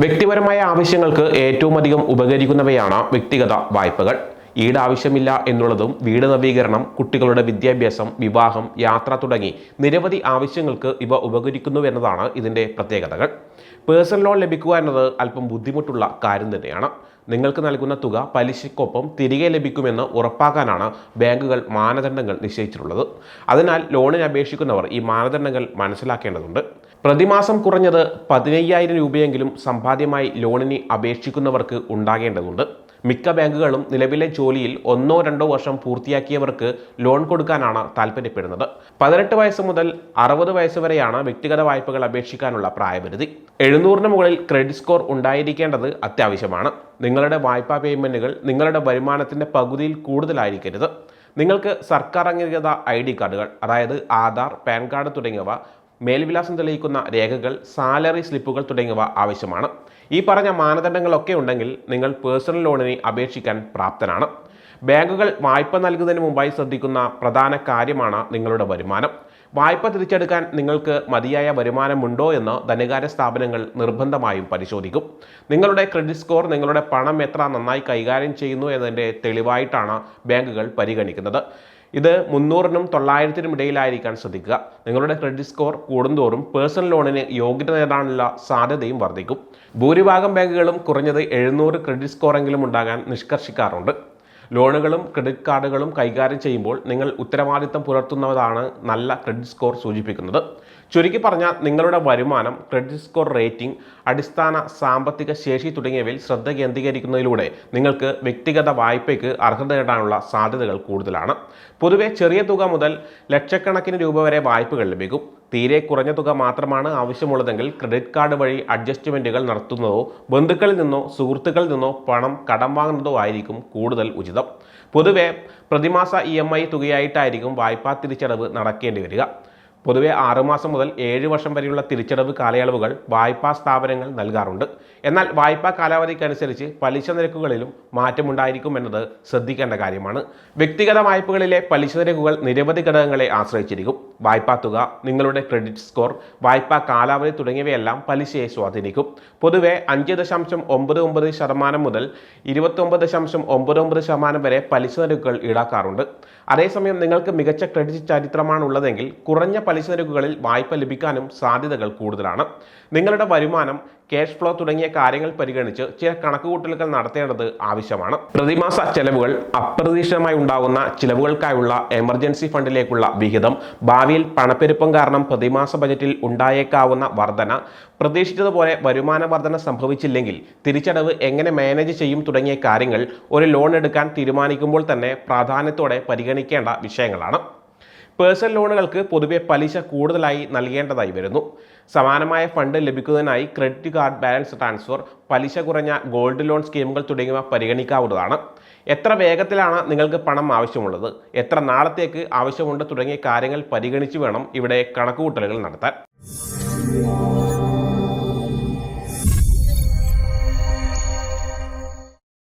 വ്യക്തിപരമായ ആവശ്യങ്ങൾക്ക് ഏറ്റവും അധികം ഉപകരിക്കുന്നവയാണ് വ്യക്തിഗത വായ്പകൾ. ഈട് ആവശ്യമില്ല എന്നുള്ളതും വീട് നവീകരണം കുട്ടികളുടെ വിദ്യാഭ്യാസം വിവാഹം യാത്ര തുടങ്ങി നിരവധി ആവശ്യങ്ങൾക്ക് ഇവ ഉപകരിക്കുന്നു എന്നതാണ് ഇതിന്റെ പ്രത്യേകതകൾ. പേഴ്സണൽ ലോൺ ലഭിക്കുക എന്നത് അല്പം ബുദ്ധിമുട്ടുള്ള കാര്യം തന്നെയാണ്. നിങ്ങൾക്ക് നൽകുന്ന തുക പലിശയ്ക്കൊപ്പം തിരികെ ലഭിക്കുമെന്ന് ഉറപ്പാക്കാനാണ് ബാങ്കുകൾ മാനദണ്ഡങ്ങൾ നിശ്ചയിച്ചിട്ടുള്ളത്. അതിനാൽ ലോണിന് അപേക്ഷിക്കുന്നവർ ഈ മാനദണ്ഡങ്ങൾ മനസ്സിലാക്കേണ്ടതുണ്ട്. പ്രതിമാസം കുറഞ്ഞത് പതിനയ്യായിരം രൂപയെങ്കിലും സമ്പാദ്യമായി ലോണിന് അപേക്ഷിക്കുന്നവർക്ക് ഉണ്ടാകേണ്ടതുണ്ട്. മിക്ക ബാങ്കുകളും നിലവിലെ ജോലിയിൽ ഒന്നോ രണ്ടോ വർഷം പൂർത്തിയാക്കിയവർക്ക് ലോൺ കൊടുക്കാനാണ് താല്പര്യപ്പെടുന്നത് പതിനെട്ട് വയസ്സ് മുതൽ അറുപത് വയസ്സ് വരെയാണ് വ്യക്തിഗത വായ്പകൾ അപേക്ഷിക്കാനുള്ള പ്രായപരിധി. എഴുന്നൂറിന് മുകളിൽ ക്രെഡിറ്റ് സ്കോർ ഉണ്ടായിരിക്കേണ്ടത് അത്യാവശ്യമാണ്. നിങ്ങളുടെ വായ്പാ പേയ്മെന്റുകൾ നിങ്ങളുടെ വരുമാനത്തിന്റെ പകുതിയിൽ കൂടുതലായിരിക്കരുത്. നിങ്ങൾക്ക് സർക്കാർ അംഗീകൃത ഐ ഡി കാർഡുകൾ അതായത് ആധാർ പാൻ കാർഡ് തുടങ്ങിയവ മേൽവിലാസം തെളിയിക്കുന്ന രേഖകൾ സാലറി സ്ലിപ്പുകൾ തുടങ്ങിയവ ആവശ്യമാണ്. ഈ പറഞ്ഞ മാനദണ്ഡങ്ങളൊക്കെ ഉണ്ടെങ്കിൽ നിങ്ങൾ പേഴ്സണൽ ലോണിന് അപേക്ഷിക്കാൻ പ്രാപ്തനാണ്. ബാങ്കുകൾ വായ്പ നൽകുന്നതിന് മുമ്പായി ശ്രദ്ധിക്കുന്ന പ്രധാന കാര്യമാണ് നിങ്ങളുടെ വരുമാനം. വായ്പ തിരിച്ചെടുക്കാൻ നിങ്ങൾക്ക് മതിയായ വരുമാനമുണ്ടോ എന്ന് ധനകാര്യ സ്ഥാപനങ്ങൾ നിർബന്ധമായും പരിശോധിക്കും. നിങ്ങളുടെ ക്രെഡിറ്റ് സ്കോർ നിങ്ങളുടെ പണം എത്ര നന്നായി കൈകാര്യം ചെയ്യുന്നു എന്നതിന്റെ തെളിവായിട്ടാണ് ബാങ്കുകൾ പരിഗണിക്കുന്നത്. ഇത് മുന്നൂറിനും തൊള്ളായിരത്തിനും ഇടയിലായിരിക്കാൻ ശ്രദ്ധിക്കുക. നിങ്ങളുടെ ക്രെഡിറ്റ് സ്കോർ കൂടുന്തോറും പേഴ്സണൽ ലോണിന് യോഗ്യത നേടാനുള്ള സാധ്യതയും വർദ്ധിക്കും. ഭൂരിഭാഗം ബാങ്കുകളും കുറഞ്ഞത് എഴുന്നൂറ് ക്രെഡിറ്റ് സ്കോറെങ്കിലും ഉണ്ടാകാൻ നിഷ്കർഷിക്കാറുണ്ട്. ലോണുകളും ക്രെഡിറ്റ് കാർഡുകളും കൈകാര്യം ചെയ്യുമ്പോൾ നിങ്ങൾ ഉത്തരവാദിത്തം പുലർത്തുന്നതാണ് നല്ല ക്രെഡിറ്റ് സ്കോർ സൂചിപ്പിക്കുന്നത്. ചുരുക്കി പറഞ്ഞാൽ നിങ്ങളുടെ വരുമാനം ക്രെഡിറ്റ് സ്കോർ റേറ്റിംഗ് അടിസ്ഥാന സാമ്പത്തിക ശേഷി തുടങ്ങിയവയിൽ ശ്രദ്ധ കേന്ദ്രീകരിക്കുന്നതിലൂടെ നിങ്ങൾക്ക് വ്യക്തിഗത വായ്പയ്ക്ക് അർഹത നേടാനുള്ള സാധ്യതകൾ കൂടുതലാണ്. പൊതുവെ ചെറിയ തുക മുതൽ ലക്ഷക്കണക്കിന് രൂപ വരെ വായ്പകൾ ലഭിക്കും. തീരെ കുറഞ്ഞ തുക മാത്രമാണ് ആവശ്യമുള്ളതെങ്കിൽ ക്രെഡിറ്റ് കാർഡ് വഴി അഡ്ജസ്റ്റ്മെന്റുകൾ നടത്തുന്നതോ ബന്ധുക്കളിൽ നിന്നോ സുഹൃത്തുക്കളിൽ നിന്നോ പണം കടം വാങ്ങുന്നതോ ആയിരിക്കും കൂടുതൽ ഉചിതം. പൊതുവെ പ്രതിമാസ ഇ എം ഐ തുകയായിട്ടായിരിക്കും വായ്പാ തിരിച്ചടവ് നടക്കേണ്ടി വരിക. പൊതുവെ ആറുമാസം മുതൽ ഏഴ് വർഷം വരെയുള്ള തിരിച്ചടവ് കാലയളവുകൾ വായ്പാ സ്ഥാപനങ്ങൾ നൽകാറുണ്ട്. എന്നാൽ വായ്പാ കാലാവധിക്കനുസരിച്ച് പലിശ നിരക്കുകളിലും മാറ്റമുണ്ടായിരിക്കും എന്നത് ശ്രദ്ധിക്കേണ്ട കാര്യമാണ്. വ്യക്തിഗത വായ്പകളിലെ പലിശ നിരക്കുകൾ നിരവധി ഘടകങ്ങളെ ആശ്രയിച്ചിരിക്കും. വായ്പാ തുക നിങ്ങളുടെ ക്രെഡിറ്റ് സ്കോർ വായ്പാ കാലാവധി തുടങ്ങിയവയെല്ലാം പലിശയെ സ്വാധീനിക്കും. പൊതുവെ അഞ്ച് ദശാംശം ഒമ്പത് ഒമ്പത് ശതമാനം മുതൽ ഇരുപത്തൊമ്പത് ദശാംശം ഒമ്പത് ഒമ്പത് ശതമാനം വരെ പലിശ നിരക്കുകൾ ഈടാക്കാറുണ്ട്. അതേസമയം നിങ്ങൾക്ക് മികച്ച ക്രെഡിറ്റ് ചരിത്രമാണ് ഉള്ളതെങ്കിൽ കുറഞ്ഞ പലിശ നിരക്കുകളിൽ വായ്പ ലഭിക്കാനും സാധ്യതകൾ കൂടുതലാണ്. നിങ്ങളുടെ വരുമാനം ക്യാഷ് ഫ്ലോ തുടങ്ങിയ കാര്യങ്ങൾ പരിഗണിച്ച് ചില കണക്കുകൂട്ടലുകൾ നടത്തേണ്ടത് ആവശ്യമാണ്. പ്രതിമാസ ചെലവുകൾ അപ്രതീക്ഷിതമായി ഉണ്ടാകുന്ന ചിലവുകൾക്കായുള്ള എമർജൻസി ഫണ്ടിലേക്കുള്ള വിഹിതം ഭാവിയിൽ പണപ്പെരുപ്പം കാരണം പ്രതിമാസ ബജറ്റിൽ ഉണ്ടായേക്കാവുന്ന വർധന പ്രതീക്ഷിച്ചതുപോലെ വരുമാന വർധന സംഭവിച്ചില്ലെങ്കിൽ തിരിച്ചടവ് എങ്ങനെ മാനേജ് ചെയ്യും തുടങ്ങിയ കാര്യങ്ങൾ ഒരു ലോൺ എടുക്കാൻ തീരുമാനിക്കുമ്പോൾ തന്നെ പ്രാധാന്യത്തോടെ പരിഗണിക്കേണ്ട വിഷയങ്ങളാണ്. പേഴ്സണൽ ലോണുകൾക്ക് പൊതുവെ പലിശ കൂടുതലായി നൽകേണ്ടതായി വരുന്നു. സമാനമായ ഫണ്ട് ലഭിക്കുന്നതിനായി ക്രെഡിറ്റ് കാർഡ് ബാലൻസ് ട്രാൻസ്ഫർ പലിശ കുറഞ്ഞ ഗോൾഡ് ലോൺ സ്കീമുകൾ തുടങ്ങിയവ പരിഗണിക്കാവുന്നതാണ്. എത്ര വേഗത്തിലാണ് നിങ്ങൾക്ക് പണം ആവശ്യമുള്ളത്? എത്ര നാളത്തേക്ക് ആവശ്യമുണ്ട് തുടങ്ങിയ കാര്യങ്ങൾ പരിഗണിച്ച് വേണം ഇവിടെ കണക്കുകൂട്ടലുകൾ നടത്താൻ.